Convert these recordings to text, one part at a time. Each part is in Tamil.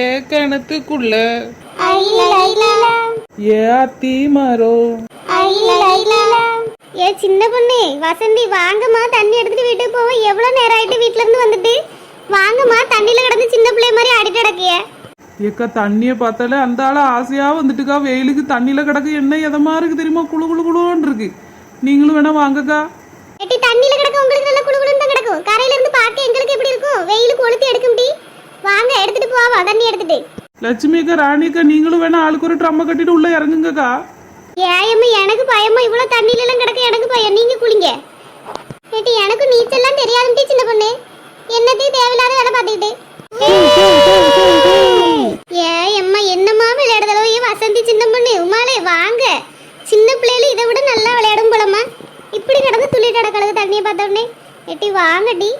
ஏ கிணத்துக்குள்ள ஏ அத்தி மரம் ஏ சின்ன பொண்ணு வசந்தி வாங்கம்மா தண்ணி எடுத்துட்டு வீட்டுக்கு போவோம் எவ்வளவு நேரம் ஆயிட்டு வீட்ல இருந்து வந்துட்டு? வாங்கம்மா தண்ணியில கிடந்து சின்ன பிள்ளை மாதிரி ஆடிட்டு கிடக்கிய? ஏக்கா தண்ணியை பார்த்தாலே அந்த ஆள ஆசையா வந்துட்டுக்கா. வெயிலுக்கு தண்ணியில கிடக்கு என்ன எதமா இருக்கு தெரியுமா? குளு குளு குளுன்னு இருக்கு. நீங்களும் வேணா வாங்கக்கா. எட்டி தண்ணியில கிடக்க உங்களுக்கு நல்ல குளுகுளுன்னு தான் கிடக்கும். கரையில இருந்து பார்க்க எங்களுக்கு எப்படி இருக்கும்? வெயிலுக்கு கொளுத்தி எடுக்கும் டி வாங்க எடுத்துட்டு போவா தண்ணி எடுத்துட்டு. லட்சுமி அக்கா ராணி அக்கா நீங்களும் வேணா ஆளுக்கு ஒரு ட்ரம்ம கட்டிட்டு உள்ள இறங்குங்கக்கா. ஏயம்மா எனக்கு பயமா? இவ்வளவு தண்ணியில எல்லாம் கிடக்க எனக்கு பயம். நீங்க குளிங்க. ஏட்டி எனக்கு நீச்சல்லாம் தெரியாதுடி சின்ன பொண்ணு. என்னத்தையும் தேவையில்லாத வேலை பார்த்துக்கிட்டு. ஏயம்மா என்னம்மா விளையாடுதளோ ஏ வசந்தி சின்ன பொண்ணு உமாலே வாங்க. சின்ன பிள்ளைகளும் இதை விட நல்லா விளையாடும் போலம்மா. இப்படி கிடந்து துள்ளிட்டு கிடக்கிறது தண்ணியை பார்த்த உடனே. ஏட்டி வாங்கடி.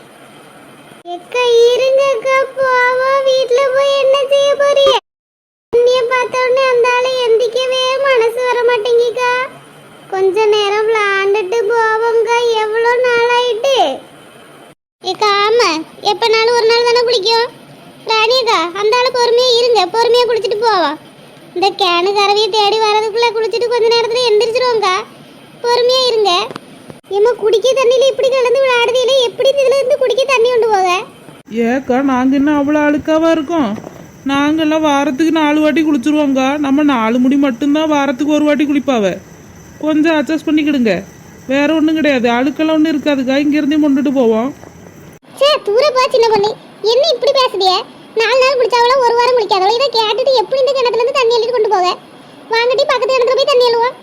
எக்கா இருங்கக்கா போவோம் வீட்ல போய் என்ன செய்ய போறீங்க? தண்ணிய பார்த்த அந்த ஆளு எந்திக்கவே மனசு வர மாட்டேங்கிக்கா கொஞ்ச நேரம் விளாண்டுட்டு போவோங்க எவ்வளோ நாள் ஆயிட்டு ஏக்கா ஆமா. எப்பனாலும் ஒரு நாள் தானே குளிக்கும். ராணியக்கா அந்த ஆளு பொறுமையா இருங்க. பொறுமையா குளிச்சுட்டு போவோம் இந்த கேனு கரவியை தேடி வரதுக்குள்ள குளிச்சுட்டு கொஞ்ச நேரத்துல எந்திரிச்சிருவோங்க பொறுமையா இருங்க. ஏம்மா குடிக்க தண்ணியில இப்படி கலந்து விளையாடுதில்ல எப்படி இதுல இருந்து குடிக்க தண்ணி கொண்டு போக ஏக்கா நாங்க என்ன அவ்வளோ அழுக்காவா இருக்கோம்? நாங்கெல்லாம் வாரத்துக்கு நாலு வாட்டி குளிச்சிருவோங்க நம்ம நாலு முடி மட்டும்தான் வாரத்துக்கு ஒரு வாட்டி குளிப்பாவ. கொஞ்சம் அட்ஜஸ்ட் பண்ணிக்கிடுங்க. வேற ஒன்றும் கிடையாது. அழுக்கெல்லாம் ஒன்றும் இருக்காதுக்கா. இங்கேருந்தே கொண்டுட்டு போவோம். சே தூர போ சின்ன பொண்ணு. என்ன இப்படி பேசுதிய நாலு நாள் குடிச்சாவளோ ஒரு வாரம் குடிக்காதவளோ இதை கேட்டுட்டு எப்படி இந்த கிணத்துல இருந்து தண்ணி அள்ளிட்டு கொண்டு போக வாங்கட்டி பக்கத்து கிணத்துல போய் தண்ணி அள்ளுவோம்.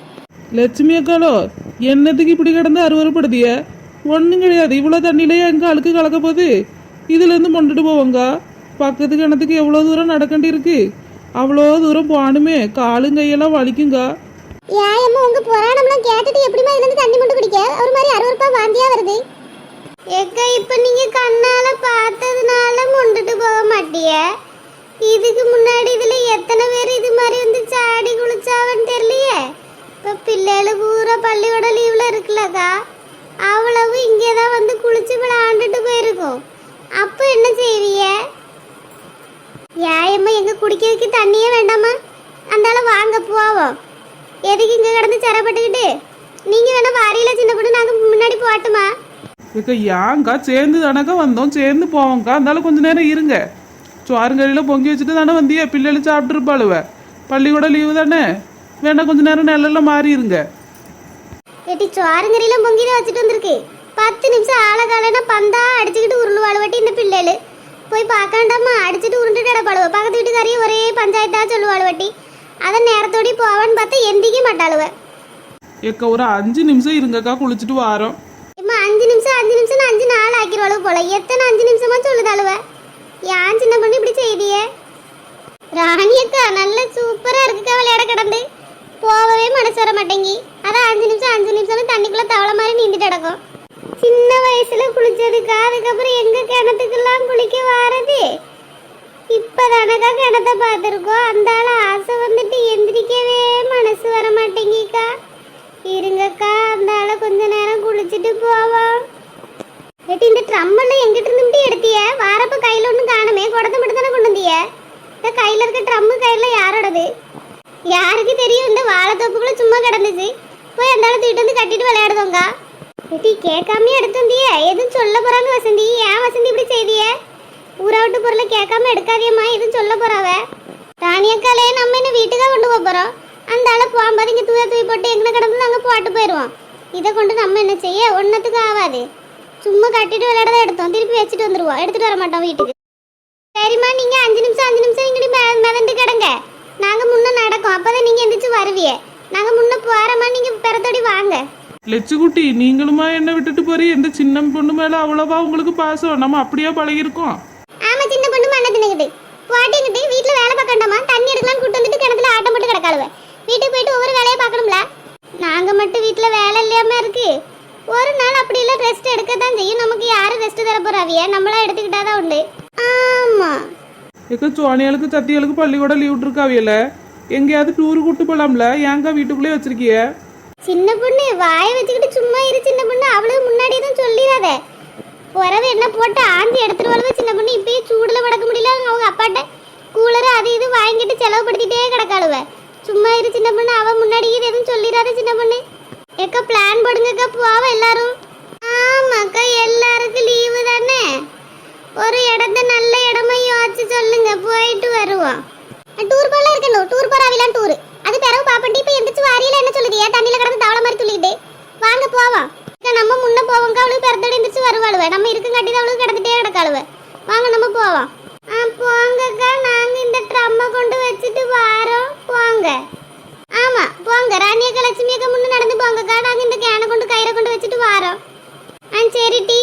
லட்சுமி அக்காலோ என்னத்துக்கு இப்படி கிடந்து அருவறுப்படுதிய ஒன்றும் கிடையாது. இவ்வளோ தண்ணியிலேயே எங்கே அழுக்கு கலக்க போகுது? இதுலேருந்து கொண்டுட்டு போவோங்க. பக்கத்து கிணத்துக்கு எவ்வளோ தூரம் நடக்கண்டி இருக்கு? அவ்வளோ தூரம் போகணுமே. காலும் கையெல்லாம் வலிக்குங்க. ஏயம்மா உங்க புராணம்லாம் கேட்டுட்டு எப்படிமா இதுல இருந்து தண்ணி மட்டும் குடிக்க? ஒரு மாதிரி அருவருப்பா வாந்தியா வருது. ஏக்கா இப்ப நீங்க கண்ணால பார்த்ததுனால கொண்டுட்டு போக மாட்டிய. இதுக்கு முன்னாடி இதுல எத்தனை பேர் இது மாதிரி வந்து சாடி குளிச்சாவன்னு தெரியலையே. இப்ப பிள்ளைகள் பூரா பள்ளியோட லீவ்ல இருக்குல்லக்கா. அவ்வளவு இங்கே தான் வந்து குளிச்சு விளையாண்டுட்டு போயிருக்கோம். அப்ப என்ன செய்வீங்க ஏயம்மா எங்க குடிக்கிறதுக்கு தண்ணியே வேண்டாமா அந்தால வாங்க போவோம். எதுக்கு இங்க கிடந்து சிரப்பட்டுக்கிட்டு? நீங்க வேணா வாரியில சின்ன பொண்ணு நாங்க முன்னாடி போட்டுமா இக்க ஏங்கா சேர்ந்து தானக்கா வந்தோம். சேர்ந்து போவோங்க்கா அதனால கொஞ்ச நேரம் இருங்க. சோறுங்கறியில் பொங்கி வச்சுட்டு தானே வந்தியே. பிள்ளைகள் சாப்பிட்ருப்பாளுவ பள்ளிக்கூட லீவு தானே? வேணா கொஞ்ச நேரம் நிழல்ல மாறி இருங்க. எட்டி சோறுங்கறியெல்லாம் பொங்கி தான் வச்சுட்டு வந்திருக்கு. பத்து நிமிஷம் ஆளை காலைனா பந்தா அடிச்சுக்கிட்டு உருளுவாள் வட்டி இந்த பிள்ளைகள். போய் பார்க்காண்டாமா அடிச்சுட்டு உருண்டுட்டு கிடப்பாளுவ. பக்கத்து வீட்டுக்காரையும் ஒரே பஞ்சாயத்தா சொல்லுவாள் வட்டி அதை நேரத்தோடி போவான்னு பார்த்தா எந்திக்க மாட்டாளுவ. ஏக்கா ஒரு அஞ்சு நிமிஷம் இருங்கக்கா குளிச்சுட்டு வாரோம். இம்மா அஞ்சு நிமிஷம் அஞ்சு நிமிஷம் அஞ்சு நாள் ஆக்கிடுவாளு போல. எத்தனை அஞ்சு நிமிஷமா சொல்லுதாளுவ? ஏன் சின்ன பொண்ணு இப்படி செய்தியே? ராணி அக்கா நல்ல சூப்பரா இருக்குக்கா விளையாட கிடந்து. போகவே மனசு வர மாட்டேங்கி. அதான் அஞ்சு நிமிஷம் அஞ்சு நிமிஷம் தண்ணிக்குள்ள தவளை மாதிரி நீந்திட்டு கிடக்கும். அதுக்கப்புறம் எங்க கிணத்துக்கெல்லாம் குளிக்க வாரது? இப்பதானக்கா கிணத்த பார்த்துருக்கோம். அந்த ஆள் ஆசை வந்துட்டு எந்திரிக்கவே மனசு வர மாட்டேங்கிக்கா இருங்கக்கா அந்த ஆளை கொஞ்ச நேரம் குளிச்சுட்டு போவோம். ஏட்டி இந்த ட்ரம்மெல்லாம் எங்கிட்ட இருந்து எடுத்திய? வாரப்ப கையில ஒன்றும் காணுமே. குடத்தை மட்டும் தானே கொண்டு வந்திய? இந்த கையில இருக்க ட்ரம்மு கையில யாரோடது? யாருக்கு தெரியும்? இந்த வாழைத்தோப்புக்குள்ள சும்மா கிடந்துச்சு. போய் அந்த ஆளை தூக்கிட்டு வந்து கட்டிட்டு விளையாடுதோங்க ஏட்டி கேட்காம எடுத்துந்திய. எதுவும் சொல்ல போறாங்க வசந்தி? ஏன் வசந்தி இப்படி செய்திய? ஊரா விட்டு பொருளை கேட்காம எடுக்காதியம்மா எதுவும் சொல்ல போறாவ? ராணியக்காலே நம்ம என்ன வீட்டுக்கா கொண்டு போக போறோம்? அந்த ஆளை போகும்போது இங்கே தூய தூய் போட்டு எங்கே கிடந்து நாங்கள் போட்டு போயிடுவோம் இதை கொண்டு நம்ம என்ன செய்ய? ஒன்றத்துக்கு ஆகாது சும்மா கட்டிட்டு விளையாட எடுத்தோம். திருப்பி வச்சுட்டு வந்துடுவோம் எடுத்துட்டு வர மாட்டோம் வீட்டுக்கு. சரிம்மா நீங்கள் அஞ்சு நிமிஷம் அஞ்சு நிமிஷம் இங்கடி மிதண்டு கிடங்க. நாங்கள் முன்னே நடக்கும். அப்போ தான் நீங்கள் எந்திரிச்சு வருவியே. நாங்கள் முன்னே போகிறோமா நீங்கள் பிறத்தோடி வாங்க. லட்சுக்குட்டி நீங்களுமா என்ன விட்டுட்டு போறீ? இந்த சின்ன பொண்ணு மேல அவ்வளவா உங்களுக்கு பாசம்? நம்ம அப்படியே பழகிருக்கோம் ஆமா சின்ன பொண்ணு மண்ண தின்னுக்குது போட்டிங்கிட்டு வீட்டுல வேலை பார்க்கண்டாமா தண்ணி எடுக்கலாம்னு கூட்டு வந்துட்டு கிணத்துல ஆட்டம் போட்டு கிடக்காளுவ. வீட்டுக்கு போயிட்டு ஒவ்வொரு வேலையை பார்க்கணும்ல? நாங்க மட்டும் வீட்டுல வேலை இல்லையாம இருக்கு. ஒரு நாள் அப்படி இல்ல ரெஸ்ட் எடுக்க தான் செய்யும். நமக்கு யாரும் ரெஸ்ட் தர போறாவிய நம்மளா எடுத்துக்கிட்டாதான் உண்டு. ஆமா. ஏக்கா சோனியாளுக்கு சத்தியாளுக்கு பள்ளிக்கூட லீவ் விட்டுருக்காவியல எங்கேயாவது டூர் கூட்டு போலாம்ல? ஏங்கா வீட்டுக்குள்ளே வச்சிருக்கிய? சின்ன பொண்ணு வாய வச்சுக்கிட்டு சும்மா இரு சின்ன பொண்ணு. அவளுக்கு முன்னாடி எதுவும் சொல்லிடாத. உறவு என்ன போட்டு ஆந்தி எடுத்துட்டு வரவே சின்ன பொண்ணு இப்பயே சூடுல படக்க முடியல. அவங்க அப்பாட்ட கூலர் அது இது வாங்கிட்டு செலவுபடுத்திட்டே கிடக்காளுவ. சும்மா இரு சின்ன பொண்ணு அவன் முன்னாடி இது எதுவும் சொல்லிடாத சின்ன பொண்ணு. எக்கா பிளான் போடுங்கக்கா போவ எல்லாரும். ஆமாக்கா எல்லாருக்கும் லீவு தானே ஒரு இடத்த நல்ல இடமா யோசிச்சு சொல்லுங்க போயிட்டு வருவோம் டூர் போல இருக்கணும் டூர் போறாவிலாம் டூர் அது பிறகு பாப்பண்டி இப்ப எந்திரிச்சு வாரியில என்ன சொல்லுதியா தண்ணியில கிடந்து தவளை மாதிரி துள்ளிட்டு வாங்க போவோம் அக்கா, நம்ம முன்ன போவோங்க அவளுக்கு பிறந்தோட கிடக்காளுவ. வருவாளுவ நம்ம இருக்குங்காட்டி தான் அவளுக்கு கிடந்துட்டே கிடக்காளுவ. வாங்க நம்ம போவோம். ஆ போங்கக்கா. நாங்க இந்த ட்ரம்மை கொண்டு வச்சுட்டு வாரோம். போங்க. ஆமா போங்க. ராணியக்கா லட்சுமி அக்கா முன்ன நடந்து போங்கக்கா. நாங்க இந்த கேனை கொண்டு கயிறை கொண்டு வச்சுட்டு வாரோம். ஆ சரி டீ.